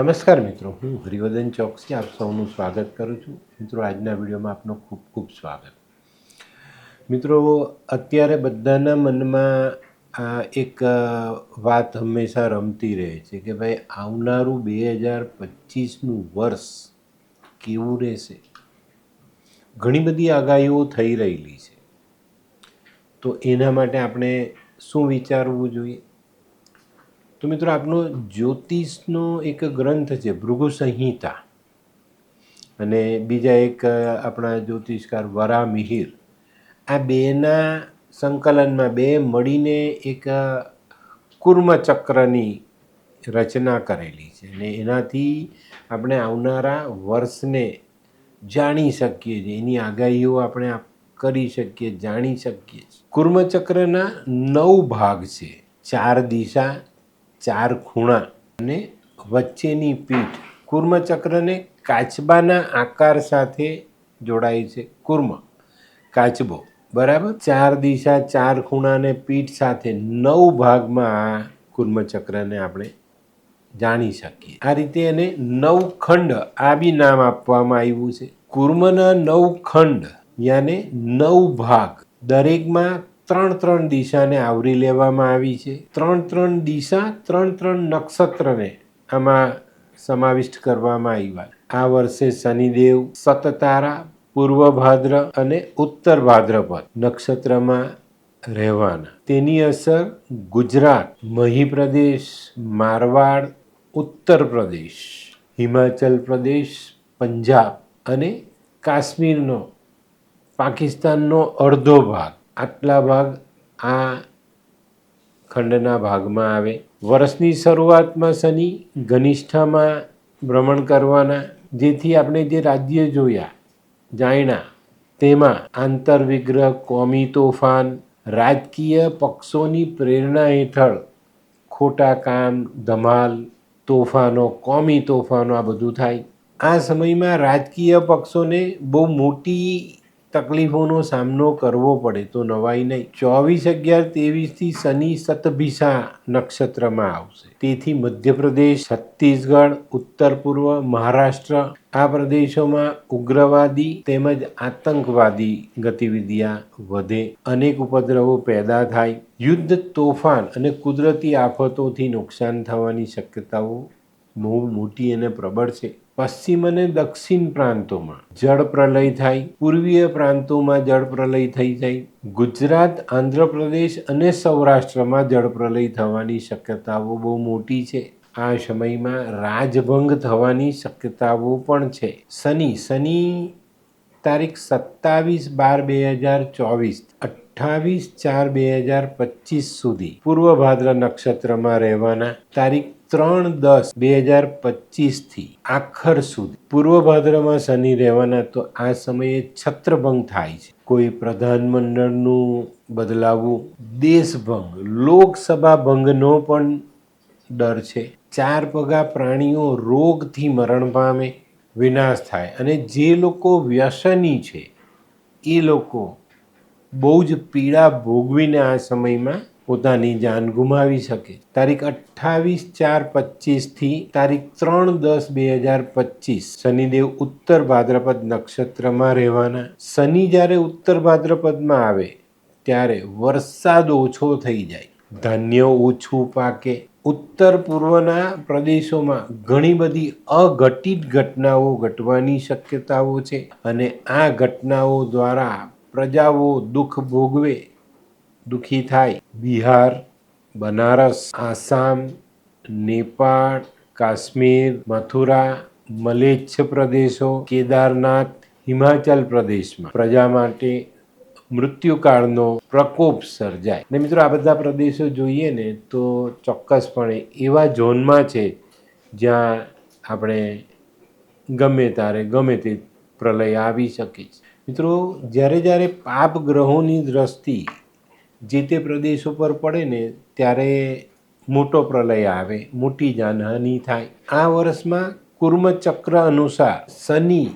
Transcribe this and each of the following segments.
નમસ્કાર મિત્રો, હું હરિવર્ધન ચોકસી આપ સૌનું સ્વાગત કરું છું. મિત્રો, આજના વિડીયોમાં આપનું ખૂબ ખૂબ સ્વાગત. મિત્રો, અત્યારે બધાના મનમાં આ એક વાત હંમેશા રમતી રહે છે કે ભાઈ, આવનારું બે હજાર પચીસનું વર્ષ કેવું રહેશે? ઘણી બધી આગાહીઓ થઈ રહેલી છે. તો એના માટે આપણે શું વિચારવું જોઈએ? તો મિત્રો, આપનો જ્યોતિષનો એક ગ્રંથ છે ભૃગુ સંહિતા અને બીજા એક આપણા જ્યોતિષકાર વરા મિહિર આ બેના સંકલનમાં બે મળીને એક કુર્મચક્રની રચના કરેલી છે. અને એનાથી આપણે આવનારા વર્ષને જાણી શકીએ છીએ. એની આગાહીઓ આપણે કરી શકીએ, જાણી શકીએ છીએ. કુર્મચક્રના નવ ભાગ છે. ચાર દિશા ચાર ખૂણા અને વચ્ચેની પીઠ કુર્મચક્રને કાચબાના આકાર સાથે જોડાય છે. કુર્મ, કાચબો, બરાબર? ચાર દિશા, ચાર ખૂણાને પીઠ સાથે નવ ભાગમાં આ કુર્મચક્રને આપણે જાણી શકીએ. આ રીતે એને નવખંડ આ બી નામ આપવામાં આવ્યું છે. કુર્મના નવ ખંડ, યાને નવ ભાગ. દરેકમાં ત્રણ ત્રણ દિશાને આવરી લેવામાં આવી છે. ત્રણ ત્રણ દિશા, ત્રણ ત્રણ નક્ષત્રને આમાં સમાવિષ્ટ કરવામાં આવ્યા. આ વર્ષે શનિદેવ, સતતારા પૂર્વ ભાદ્ર અને ઉત્તર ભાદ્રપદ નક્ષત્રમાં રહેવાના. તેની અસર ગુજરાત, મહીપ્રદેશ, મારવાડ ઉત્તર પ્રદેશ હિમાચલ પ્રદેશ, પંજાબ અને કાશ્મીરનો, પાકિસ્તાનનો અડધો ભાગ. આટલા ભાગ આ ખંડના ભાગમાં આવે. વર્ષની શરૂઆતમાં શનિ, ઘનિષ્ઠામાં ભ્રમણ કરવાના. જેથી આપણે જે રાજ્ય જોયા જાણ્યા તેમાં આંતરવિગ્રહ, કોમી તોફાન, રાજકીય પક્ષોની પ્રેરણા હેઠળ ખોટા કામ, ધમાલ, તોફાનો, કોમી તોફાનો આ બધું થાય. આ સમયમાં રાજકીય પક્ષોને બહુ મોટી તકલીફોનો સામનો કરવો પડે તો નવાઈ નહીં. ચોવીસ અગિયાર ત્રેવીસથી શનિ સતભિસા નક્ષત્રમાં આવશે. તેથી મધ્યપ્રદેશ, છત્તીસગઢ, ઉત્તર પૂર્વ, મહારાષ્ટ્ર આ પ્રદેશોમાં ઉગ્રવાદી તેમજ આતંકવાદી ગતિવિધિયા વધે. અનેક ઉપદ્રવો પેદા થાય. યુદ્ધ, તોફાન અને કુદરતી આફતોથી નુકસાન થવાની શક્યતાઓ બહુ મોટી અને પ્રબળ છે. પશ્ચિમ અને દક્ષિણ પ્રાંતોમાં જળ પ્રલય થાય, પૂર્વીય પ્રાંતોમાં જળ પ્રલય થઈ જાય, ગુજરાત, આંધ્રપ્રદેશ અને સૌરાષ્ટ્રમાં જળ પ્રલય થવાની શક્યતાઓ બહુ મોટી છે. આ સમયમાં રાજભંગ થવાની શક્યતાઓ પણ છે. શનિ શનિ તારીખ સત્તાવીસ બાર બે હજાર ચોવીસ, અઠ્ઠાવીસ ચાર બે હજાર પચીસ સુધી પૂર્વ ભાદ્ર નક્ષત્રમાં રહેવાના તારીખ ત્રણ દસ બે હજાર પચીસથી આખર સુધી. પૂર્વ ભાદ્રમાં શનિ રહેવાના તો આ સમયે છત્રભંગ થાય છે. કોઈ પ્રધાનમંડળનું બદલાવું દેશભંગ, લોકસભા ભંગનો પણ ડર છે. ચાર પગા પ્રાણીઓ રોગથી મરણ પામે, વિનાશ થાય અને જે લોકો વ્યસની છે, એ લોકો બહુ જ પીડા ભોગવીને આ સમયમાં પોતાની જાન ગુમાવી શકે. તારીખ અઠ્ઠાવીસ ચાર પચીસથી તારીખ ત્રણ દસ બે હજાર પચીસ. શનિદેવ ઉત્તર ભાદ્રપદ નક્ષત્રમાં રહેવાના. શનિ જ્યારે ઉત્તર ભાદ્રપદમાં આવે, ત્યારે વરસાદ ઓછો થઈ જાય. ધાન્ય ઓછું પાકે. ઉત્તર પૂર્વના પ્રદેશોમાં ઘણી બધી અઘટિત ઘટનાઓ ઘટવાની શક્યતાઓ છે અને આ ઘટનાઓ દ્વારા પ્રજાઓ દુઃખ ભોગવે દુઃખી થાય. બિહાર, બનારસ, આસામ, નેપાળ, કાશ્મીર, મથુરા, મલેચ્છ પ્રદેશો, કેદારનાથ, હિમાચલ પ્રદેશમાં. પ્રજા માટે મૃત્યુકાળનો પ્રકોપ સર્જાય. ને મિત્રો, આ બધા પ્રદેશો જોઈએ ને, તો ચોક્કસપણે એવા ઝોનમાં છે જ્યાં આપણે ગમે તારે ગમે તે પ્રલય આવી શકે છે. મિત્રો, જ્યારે જ્યારે પાપ ગ્રહોની દ્રષ્ટિ જે તે પ્રદેશ ઉપર પડે ને ત્યારે મોટો પ્રલય આવે, મોટી જાનહાનિ થાય. આ વર્ષમાં કુર્મચક્ર અનુસાર શનિ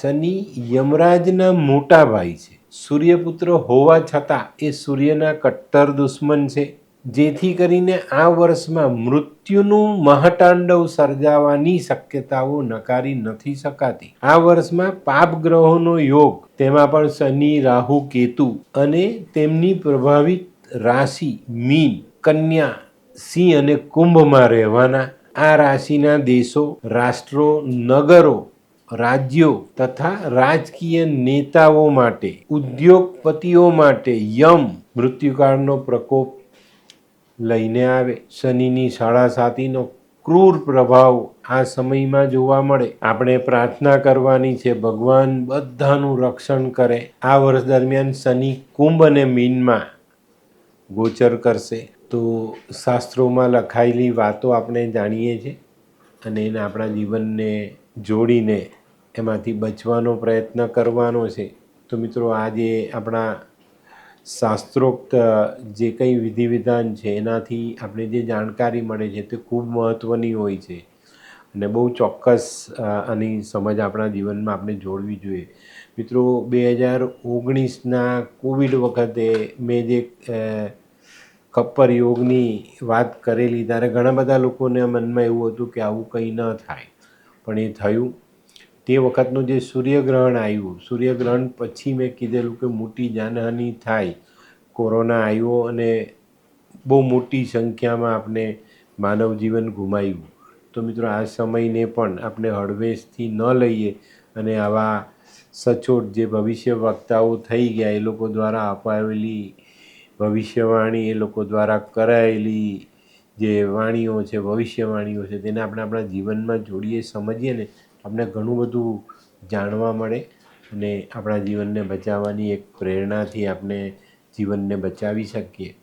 શનિ યમરાજના મોટા ભાઈ છે. સૂર્યપુત્ર હોવા છતાં એ સૂર્યના કટ્ટર દુશ્મન છે. જેથી કરીને આ વર્ષમાં મૃત્યુનું મહાતાંડવ સર્જાવાની શક્યતાઓ નકારી નથી શકાતી. આ વર્ષમાં પાપ ગ્રહોનો યોગ, તેમાં પણ શનિ, રાહુ, કેતુ અને તેમની પ્રભાવિત રાશિ મીન, કન્યા, સિંહ અને કુંભમાં રહેવાના. આ રાશિના દેશો, રાષ્ટ્રો, નગરો, રાજ્યો તથા રાજકીય નેતાઓ માટે, ઉદ્યોગપતિઓ માટે યમ મૃત્યુકાળનો પ્રકોપ લઈને આવે. શનિની સાડા સાતીનો ક્રૂર પ્રભાવ આ સમયમાં જોવા મળે. આપણે પ્રાર્થના કરવાની છે, ભગવાન બધાનું રક્ષણ કરે. આ વર્ષ દરમિયાન શનિ કુંભ અને મીનમાં ગોચર કરશે. તો શાસ્ત્રોમાં લખાયેલી વાતો આપણે જાણીએ છીએ અને એને આપણા જીવનને જોડીને એમાંથી બચવાનો પ્રયત્ન કરવાનો છે. તો મિત્રો, આજે આપણા શાસ્ત્રોક્ત જે કંઈ વિધિ વિધાન છે, એનાથી આપણે જે જાણકારી મળે છે, તે ખૂબ મહત્ત્વની હોય છે. અને બહુ ચોક્કસ આની સમજ આપણા જીવનમાં આપણે જોડવી જોઈએ. મિત્રો, બે હજાર ઓગણીસના કોવિડ વખતે મેં જે કપ્પર યોગની વાત કરેલી, ત્યારે ઘણા બધા લોકોને મનમાં એવું હતું કે આવું કંઈ ન થાય. પણ એ થયું. તે વખતનું જે સૂર્યગ્રહણ આવ્યું, સૂર્યગ્રહણ પછી મેં કીધેલું કે મોટી જાનહાનિ થાય, કોરોના આવ્યો અને બહુ મોટી સંખ્યામાં આપણે માનવ જીવન ગુમાવ્યું. તો મિત્રો, આ સમયને પણ આપણે હળવેશથી ન લઈએ અને આવા સચોટ જે ભવિષ્ય વક્તાઓ થઈ ગયા, એ લોકો દ્વારા અપાવેલી ભવિષ્યવાણી, એ લોકો દ્વારા કરાયેલી જે વાણીઓ છે, ભવિષ્યવાણીઓ છે, તેને આપણે આપણા જીવનમાં જોડીએ, સમજીએ ને આપણે ઘણું બધું જાણવા મળે અને આપણા જીવનને બચાવવાની એક પ્રેરણાથી આપણે જીવનને બચાવી શકીએ.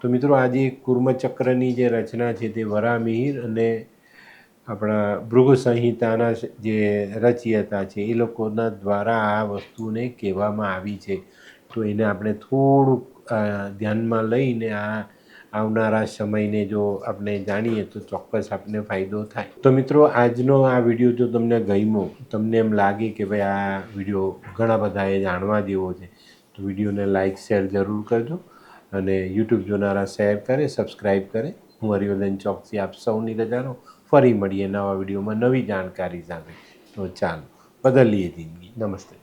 તો મિત્રો, આજે કુર્મચક્રની જે રચના છે તે વરામિહિર અને આપણા ભૃગુ સંહિતાના જે રચયતા છે, એ લોકોના દ્વારા આ વસ્તુને કહેવામાં આવી છે. તો એને આપણે થોડુંક ધ્યાનમાં લઈને આ આવનારા સમયને જો આપણે જાણીએ તો ચોક્કસ આપને ફાયદો થાય. તો મિત્રો, આજનો આ વીડિયો જો તમને ગમ્યો, તમને એમ લાગે કે ભાઈ આ વીડિયો ઘણા બધાએ જાણવા જેવો છે, તો વિડીયોને લાઇક શેર જરૂર કરજો અને યુટ્યુબ જોનારા શેર કરે સબસ્ક્રાઈબ કરે. હું હરિવર્ધન ચોકસી આપ સૌની રજાનો ફરી મળીએ નવા વિડીયોમાં નવી જાણકારી સાથે તો ચાલો, બદલીએ જિંદગી. નમસ્તે.